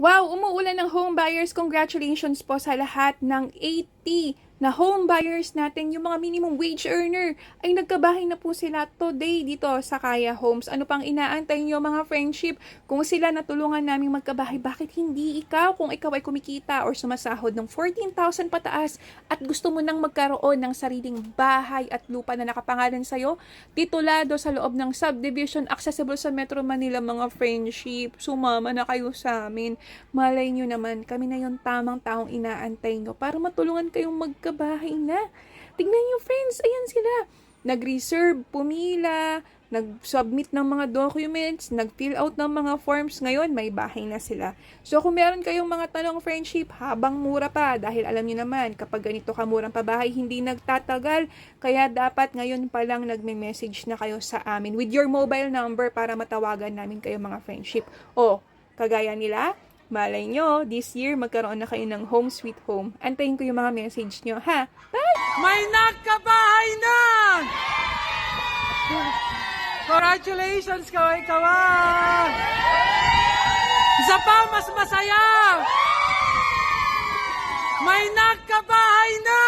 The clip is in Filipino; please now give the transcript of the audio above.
Wow, umuulan ng home buyers. Congratulations po sa lahat ng 80 na home buyers natin, yung mga minimum wage earner, ay nagkabahay na po sila today dito sa Kaya Homes. Ano pang inaantay nyo mga friendship? Kung sila natulungan namin magkabahay, bakit hindi ikaw? Kung ikaw ay kumikita or sumasahod ng 14,000 pataas at gusto mo nang magkaroon ng sariling bahay at lupa na nakapangalan sa'yo, titulado sa loob ng subdivision, accessible sa Metro Manila mga friendship, sumama na kayo sa amin. Malay nyo naman, kami na yung tamang taong inaantay nyo para matulungan kayong magkabahay na. Tignan nyo friends, ayan sila. Nag-reserve, pumila, nag-submit ng mga documents, nag-fill out ng mga forms. Ngayon, may bahay na sila. So, kung meron kayong mga tanong friendship, habang mura pa, dahil alam niyo naman, kapag ganito kamurang pabahay, hindi nagtatagal. Kaya dapat ngayon pa lang nagme-message na kayo sa amin with your mobile number para matawagan namin kayo mga friendship. O, kagaya nila, Malay nyo, this year magkaroon na kayo ng home sweet home. Antayin ko yung mga message nyo, ha? Bye! May nagkabahay na! Congratulations, Kawai Kawa! Isa pa, mas masaya! May nagkabahay na!